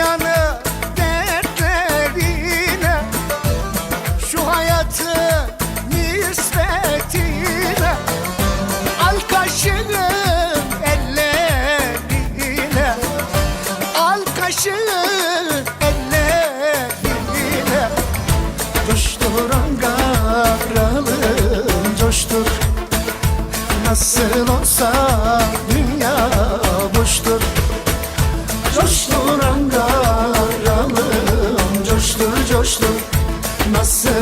yanı dertlerine Şu hayatı nispetine Al kaşığın ellerine Al kaşığın ellerine. Coştur angaralım coştur. Nasıl olur Nasıl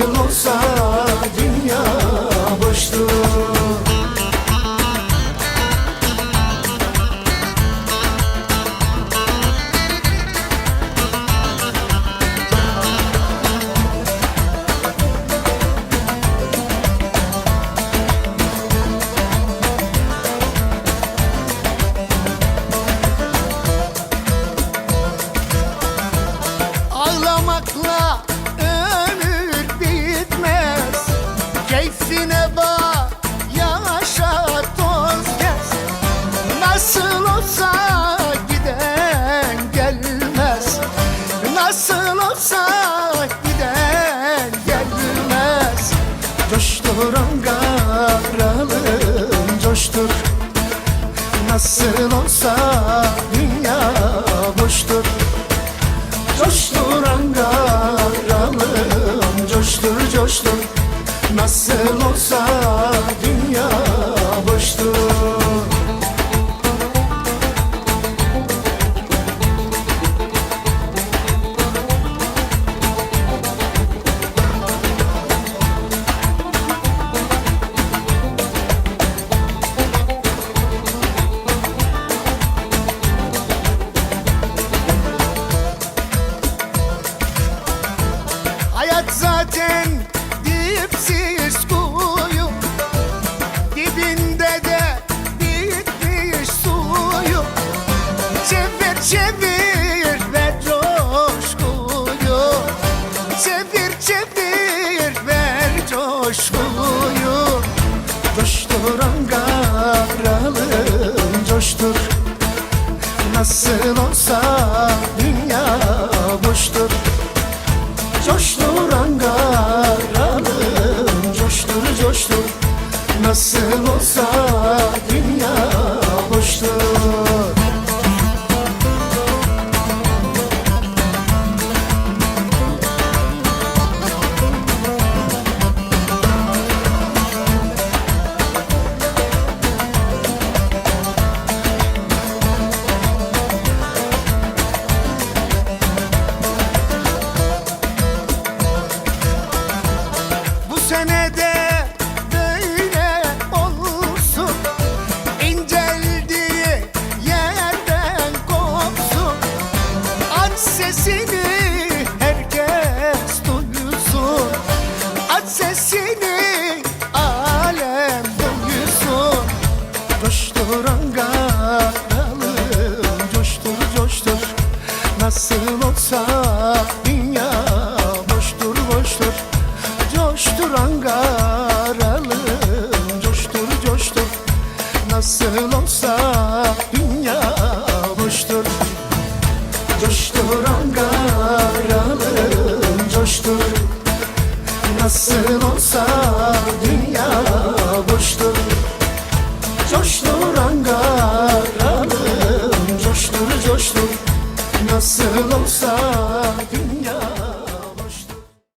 Nasıl olsa giden gelmez. Coştur angaralım coştur. Nasıl olsa dünya Nasıl olsa senede böyle olsun. Yerden kopsun. Aç sesini herkes duysun. Aç sesini alem duysun. Coştur angaralım coştur coştur. Nasıl olsa pranga aralım Coştur coştur. Nasıl olsa dünya boştur. Coştur angaralım coştur. Nasıl olsa dünya boştur. Coştur angaralım coştur coştur. Nasıl olsa